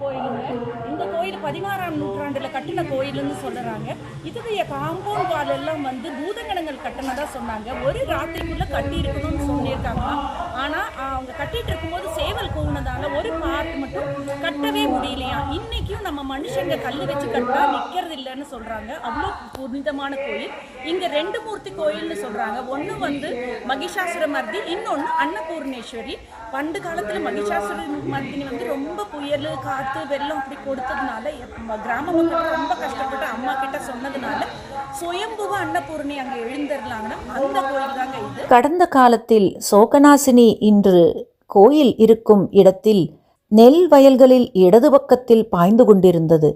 கோயிலுங்க இந்த கோயில் பதினாறாம் நூற்றாண்டுல கட்டின கோயில்னு சொல்கிறாங்க இதுடைய காம்பவுண்ட் வால் எல்லாம் வந்து பூதகணங்கள் கட்டினதா சொன்னாங்க. ஒரு ராத்திரிக்குள்ள கட்டி இருக்கணும்னு சொல்லியிருக்காங்க. ஆனா அவங்க கட்டிட்டு இருக்கும்போது சேவல் கூவுனதால ஒரு பார்ட் மட்டும் கட்டவே முடியலையா? இன்னைக்கும் நம்ம மனுஷங்க கல்லு வச்சு கட்டினா நிக்கிறது இல்லைன்னு சொல்றாங்க. அவ்வளோ புனிதமான கோயில். இங்க ரெண்டு மூர்த்தி கோயில்னு சொல்றாங்க. ஒண்ணு வந்து மகிஷாசுரமர்த்தி இன்னொன்னு அன்னபூர்ணேஸ்வரி. பண்டு காலத்துல மகிஷாசுரமர்த்தினி வந்து ரொம்ப புயல் காத்து வெள்ளம் இப்படி கொடுத்ததுனால கிராம மக்கள் ரொம்ப கஷ்டப்பட்டு அம்மா கிட்ட சொன்னதுனால சுயம்புவ அன்னபூர்ணி அங்க எழுந்திரலாங்கன்னா அந்த கோயில் தாங்க இது. கடந்த காலத்தில் சோகநாசினி இன்று கோயில் இருக்கும் இடத்தில் நெல் வயல்களில் இடது பக்கத்தில் பாய்ந்து கொண்டிருந்தது.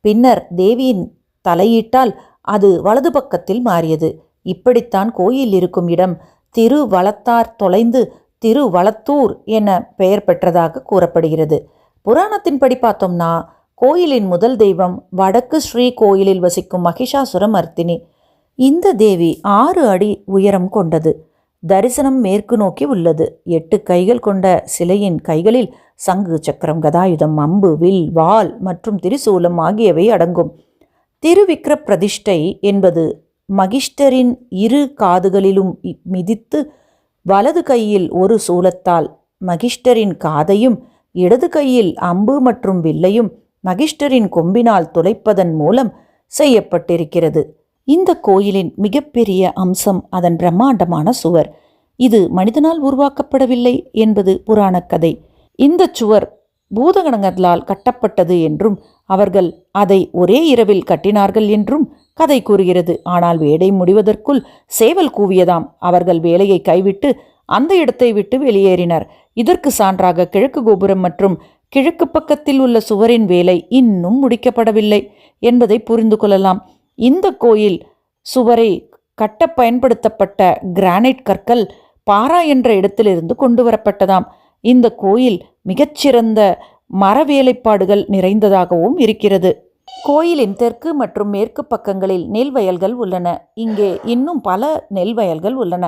பின்னர் தேவியின் தலையீட்டால் அது வலது பக்கத்தில் மாறியது. இப்படித்தான் கோயில் இருக்கும் இடம் திருவளத்தார் தொலைந்து திருவளத்தூர் என பெயர் பெற்றதாக கூறப்படுகிறது. புராணத்தின்படி பார்த்தோம்னா கோயிலின் முதல் தெய்வம் வடக்கு ஸ்ரீ கோயிலில் வசிக்கும் மகிஷாசுரமர்த்தினி. இந்த தேவி ஆறு அடி உயரம் கொண்டது. தரிசனம் மேற்கு நோக்கி உள்ளது. எட்டு கைகள் கொண்ட சிலையின் கைகளில் சங்கு சக்கரம் கதாயுதம் அம்பு வில் வால் மற்றும் திரிசூலம் ஆகியவை அடங்கும். திருவிக்ர பிரதிஷ்டை என்பது மகிஷ்டரின் இரு காதுகளிலும் இ- மிதித்து வலது கையில் ஒரு சூலத்தால் மகிஷ்டரின் காதையும் இடது கையில் அம்பு மற்றும் வில்லையும் மகிஷ்டரின் கொம்பினால் துளைப்பதன் மூலம் செய்யப்பட்டிருக்கிறது. இந்த கோயிலின் மிகப்பெரிய அம்சம் அதன் பிரம்மாண்டமான சுவர். இது மனிதனால் உருவாக்கப்படவில்லை என்பது புராணக் கதை இந்த சுவர் பூதகணங்களால் கட்டப்பட்டது என்றும் அவர்கள் அதை ஒரே இரவில் கட்டினார்கள் என்றும் கதை கூறுகிறது. ஆனால் வேடை முடிவதற்குள் சேவல் கூவியதாம். அவர்கள் வேலையை கைவிட்டு அந்த இடத்தை விட்டு வெளியேறினர். இதற்கு சான்றாக கிழக்கு கோபுரம் மற்றும் கிழக்கு பக்கத்தில் உள்ள சுவரின் வேலை இன்னும் முடிக்கப்படவில்லை என்பதை புரிந்து கொள்ளலாம். இந்த கோயில் சுவரை கட்ட பயன்படுத்தப்பட்ட கிரானைட் கற்கள் பாரா என்ற இடத்திலிருந்து கொண்டு வரப்பட்டதாம். இந்த கோயில் மிகச்சிறந்த மர வேலைப்பாடுகள் நிறைந்ததாகவும் இருக்கிறது. கோயிலின் தெற்கு மற்றும் மேற்கு பக்கங்களில் நெல் வயல்கள் உள்ளன. இங்கே இன்னும் பல நெல் வயல்கள் உள்ளன.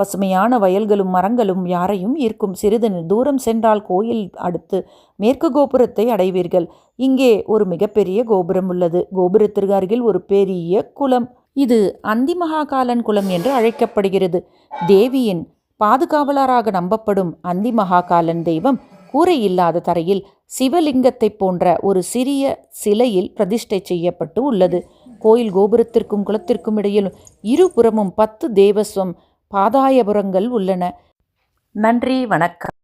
பசுமையான வயல்களும் மரங்களும் யாரையும் ஈர்க்கும் சிறிது தூரம் சென்றால் கோயில் அடுத்து மேற்கு கோபுரத்தை அடைவீர்கள். இங்கே ஒரு மிகப்பெரிய கோபுரம் உள்ளது. கோபுரத்திற்கு அருகில் ஒரு பெரிய குளம். இது அந்திமகாகாலன் குளம் என்று அழைக்கப்படுகிறது. தேவியின் பாதுகாவலராக நம்பப்படும் அந்தி மகாகாலன் தெய்வம் கூரை இல்லாத தரையில் சிவலிங்கத்தைப் போன்ற ஒரு சிறிய சிலையில் பிரதிஷ்டை செய்யப்பட்டு உள்ளது. கோயில் கோபுரத்திற்கும் குளத்திற்கும் இடையில் இருபுறமும் பத்து தேவஸ்வம் பாதாயபுரங்கள் உள்ளன. நன்றி வணக்கம்.